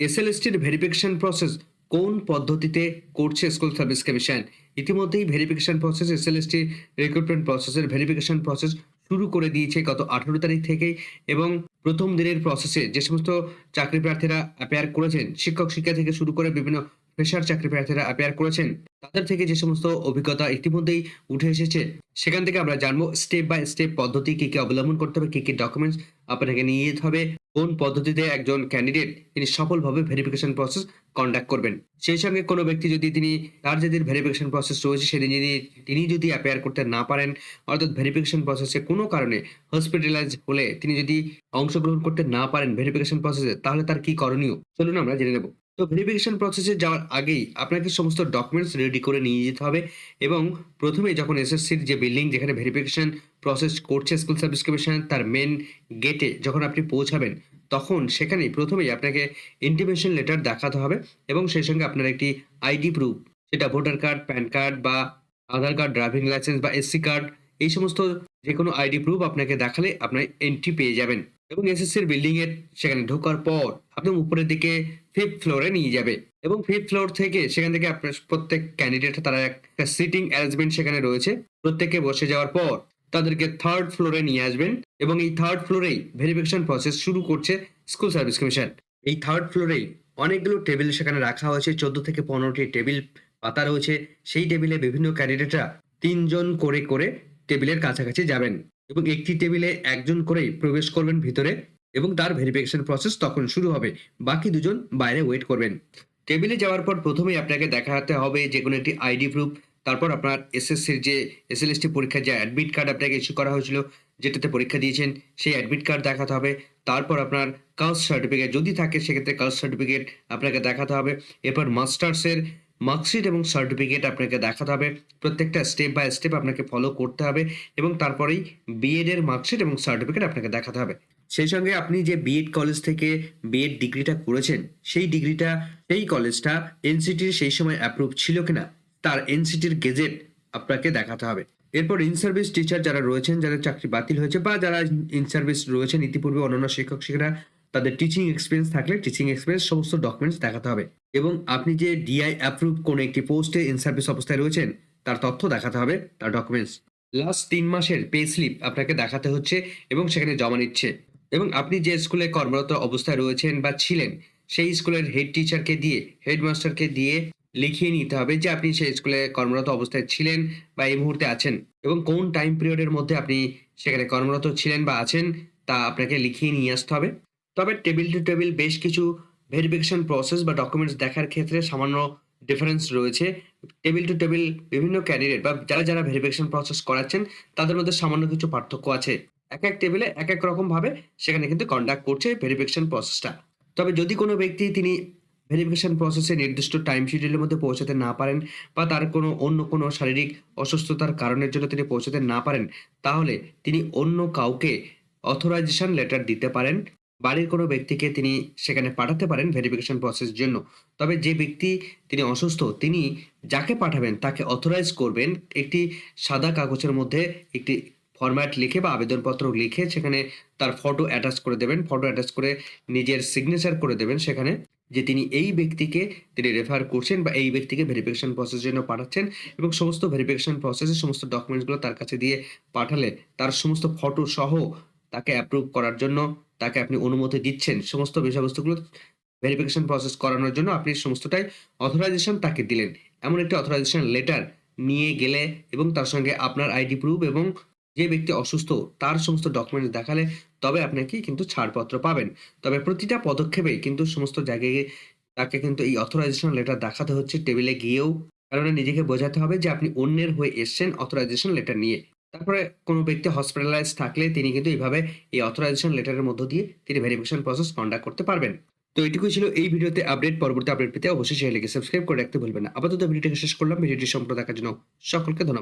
এসএলএসটির verification process কোন পদ্ধতিতে করছে স্কুল সার্ভিস কমিশন ইতিমধ্যেই ভেরিফিকেশন প্রসেস এসএলএসটি রিক্রুটমেন্ট প্রসেসের ভেরিফিকেশন প্রসেস শুরু করে দিয়েছে গত আঠেরো তারিখ থেকেই এবং প্রথম দিনের প্রসেসে যে সমস্ত চাকরি প্রার্থীরা অ্যাপেয়ার করেছেন, শিক্ষক শিক্ষা থেকে শুরু করে বিভিন্ন পেশার চাকরি প্রার্থীরা অ্যাপেয়ার করেছেন, তাদের থেকে যে সমস্ত অভিজ্ঞতা ইতিমধ্যেই উঠে এসেছে, সেখান থেকে আমরা জানব স্টেপ বাই স্টেপ পদ্ধতি কি কি অবলম্বন করতে হবে, কি কি ডকুমেন্টস আপনাকে নিয়ে যেতে হবে। কোন পদ্ধতিতে একজন ক্যান্ডিডেট তিনি সফলভাবে ভেরিফিকেশন প্রসেস কন্ডাক্ট করবেন? সেই সঙ্গে কোনো ব্যক্তি যদি তিনি তার যেদিন ভেরিফিকেশন প্রসেস রয়েছে সেদিন যদি তিনি যদি অ্যাপেয়ার করতে না পারেন, অর্থাৎ ভেরিফিকেশন প্রসেসে কোনো কারণে হসপিটালাইজ হলে তিনি যদি অংশগ্রহণ করতে না পারেন ভেরিফিকেশন প্রসেসে তাহলে তার কি করণীয়? চলুন আমরা জেনে নেব। তো ভেরিফিকেশন প্রসেসে যাওয়ার আগেই আপনাকে সমস্ত ডকুমেন্টস রেডি করে নিয়ে যেতে হবে এবং প্রথমে যখন এসএসসির যে বিল্ডিং যেখানে ভেরিফিকেশন প্রসেস করছে স্কুল সার্ভিস কমিশন তার মেন গেটে যখন আপনি পৌঁছাবেন, তখন সেখানেই প্রথমেই আপনাকে ইন্টিমেশন লেটার দেখাতে হবে এবং সেই সঙ্গে আপনার একটি আইডি প্রুফ সেটা ভোটার কার্ড প্যান কার্ড বা আধার কার্ড ড্রাইভিং লাইসেন্স বা এসসি কার্ড এই সমস্ত যে কোনো আইডি প্রুফ আপনাকে দেখালে আপনার এন্ট্রি পেয়ে যাবেন। এবং এসএসসির বিল্ডিং এর সেখানে ঢোকার পর আপনি উপরের দিকে ফিফথ ফ্লোরে নিয়ে যাবে। এবং ফিফথ ফ্লোর থেকে সেখান থেকে আপনার প্রত্যেক ক্যান্ডিডেট তারা একটা সিটিং অ্যারেঞ্জমেন্ট সেখানে রয়েছে। প্রত্যেকে বসে যাওয়ার পর তাদেরকে থার্ড ফ্লোরে নিয়ে আসবেন এবং এই থার্ড ফ্লোরেই ভেরিফিকেশন প্রসেস শুরু করছে স্কুল সার্ভিস কমিশন এই থার্ড ফ্লোরেই অনেকগুলো টেবিল সেখানে রাখা হয়েছে, চোদ্দ থেকে পনেরোটি টেবিল পাতা রয়েছে। সেই টেবিলে বিভিন্ন ক্যান্ডিডেটরা তিনজন করে করে টেবিলের কাছাকাছি যাবেন। এবং একটি টেবিলে একজন করেই প্রবেশ করবেন ভিতরে এবং তার ভেরিফিকেশন প্রসেস তখন শুরু হবে। বাকি দুজন বাইরে ওয়েট করবেন। টেবিলে যাওয়ার পর প্রথমেই আপনাকে দেখাতে হবে যে কোনো একটি আইডি প্রুফ তারপর আপনার এসএসসির যে এসএলএসটি পরীক্ষার যে অ্যাডমিট কার্ড আপনাকে ইস্যু করা হয়েছিল, যেটাতে পরীক্ষা দিয়েছেন, সেই অ্যাডমিট কার্ড দেখাতে হবে। তারপর আপনার কাস্ট সার্টিফিকেট যদি থাকে, সেক্ষেত্রে কাস্ট সার্টিফিকেট আপনাকে দেখাতে হবে। এরপর মাস্টার্সের মার্কশিট এবং সার্টিফিকেট আপনাকে দেখাতে হবে। প্রত্যেকটা স্টেপ বাই স্টেপ আপনাকে ফলো করতে হবে এবং তারপরেই বিএড এর মার্কশিট এবং সার্টিফিকেট আপনাকে দেখাতে হবে। সেই সঙ্গে আপনি যে বিএড কলেজ থেকে বিএড ডিগ্রিটা করেছেন, সেই ডিগ্রিটা সেই কলেজটা এনসিটির সেই সময় অ্যাপ্রুভ ছিল কিনা, তার এনসিটির গেজেট আপনাকে দেখাতে হবে। এরপর ইন সার্ভিস টিচার যারা রয়েছেন, যাদের চাকরি বাতিল হয়েছে বা যারা ইন সার্ভিস রয়েছেন, ইতিপূর্বে অন্যান্য শিক্ষক শিক্ষিকা তাদের টিচিং এক্সপিরিয়েন্স থাকলে টিচিং এক্সপিরিয়েন্স সমস্ত ডকুমেন্টস দেখাতে হবে। এবং আপনি যে ডিআই অ্যাপ্রুভ কোনো একটি পোস্টে ইন সার্ভিস অবস্থায় রয়েছেন, তার তথ্য দেখাতে হবে, তার ডকুমেন্টস লাস্ট তিন মাসের পে স্লিপ আপনাকে দেখাতে হচ্ছে এবং সেখানে জমা নিচ্ছে। এবং আপনি যে স্কুলে কর্মরত অবস্থায় রয়েছেন বা ছিলেন, সেই স্কুলের হেড টিচারকে দিয়ে হেডমাস্টারকে দিয়ে লিখিয়ে নিতে হবে যে আপনি সেই স্কুলে কর্মরত অবস্থায় ছিলেন বা এই মুহূর্তে আছেন এবং কোন টাইম পিরিয়ডের মধ্যে আপনি সেখানে কর্মরত ছিলেন বা আছেন, তা আপনাকে লিখিয়ে নিয়ে আসতে হবে। তবে টেবিল টু টেবিল বেশ কিছু ভেরিফিকেশন প্রসেস বা ডকুমেন্টস দেখার ক্ষেত্রে সামান্য ডিফারেন্স রয়েছে। টেবিল টু টেবিল বিভিন্ন ক্যান্ডিডেট বা যারা যারা ভেরিফিকেশন প্রসেস করাচ্ছেন, তাদের মধ্যে সামান্য কিছু পার্থক্য আছে। এক এক টেবিলে এক এক রকম ভাবে সেখানে কিন্তু কন্ডাক্ট করছে ভেরিফিকেশন প্রসেসটা তবে যদি কোনো ব্যক্তি তিনি ভেরিফিকেশন প্রসেসে নির্দিষ্ট টাইম শিডিউলের মধ্যে পৌঁছাতে না পারেন বা তার কোনো অন্য কোনো শারীরিক অসুস্থতার কারণের জন্য তিনি পৌঁছাতে না পারেন, তাহলে তিনি অন্য কাউকে অথরাইজেশন লেটার দিতে পারেন। বাড়ির কোনো ব্যক্তিকে তিনি সেখানে পাঠাতে পারেন ভেরিফিকেশন প্রসেস জন্য। তবে যে ব্যক্তি তিনি অসুস্থ, তিনি যাকে পাঠাবেন, তাকে অথরাইজ করবেন একটি সাদা কাগজের মধ্যে একটি ফরম্যাট লিখে বা আবেদনপত্র লিখে সেখানে তার ফটো অ্যাটাচ করে দেবেন। ফটো অ্যাটাচ করে নিজের সিগনেচার করে দেবেন সেখানে যে তিনি এই ব্যক্তিকে তিনি রেফার করছেন বা এই ব্যক্তিকে ভেরিফিকেশন প্রসেসের জন্য পাঠাচ্ছেন এবং সমস্ত ভেরিফিকেশন প্রসেসের সমস্ত ডকুমেন্টসগুলো তার কাছে দিয়ে পাঠালে তার সমস্ত ফটো সহ তাকে অ্যাপ্রুভ করার জন্য, তাকে আপনি অনুমতি দিচ্ছেন, সমস্ত বিষয়বস্তুগুলো ভেরিফিকেশন প্রসেস করানোর জন্য আপনি সমস্তটাই অথরাইজেশন তাকে দিলেন। এমন একটি অথরাইজেশন লেটার নিয়ে গেলে এবং তার সঙ্গে আপনার আইডি প্রুফ এবং যে ব্যক্তি অসুস্থ, তার সমস্ত ডকুমেন্টস দেখালে তবে আপনাকে কিন্তু ছাড়পত্র পাবেন। তবে প্রতিটা পদক্ষেপে কিন্তু সমস্ত জায়গায় তাকে কিন্তু এই অথরাইজেশন লেটার দেখাতে হচ্ছে টেবিলে গিয়েও। কারণ নিজেকে বোঝাতে হবে যে আপনি অন্যের হয়ে এসছেন অথরাইজেশন লেটার নিয়ে। তারপরে কোনো ব্যক্তি হসপিটালাইজ থাকলে তিনি কিন্তু এইভাবে এই অথরাইজেশন লেটারের মধ্য দিয়ে তিনি ভেরিফিকেশন প্রসেস কন্ডাক্ট করতে পারবেন। তো এটুকুই ছিল এই ভিডিওতে আপডেট পরবর্তী আপডেট পেতে অবশ্যই চ্যানেলকে সাবস্ক্রাইব করে রাখতে ভুলবেন না। আপাতত ভিডিওটাকে শেষ করলাম। ভিডিওটি সম্পূর্ণ দেখার জন্য সকলকে ধন্যবাদ।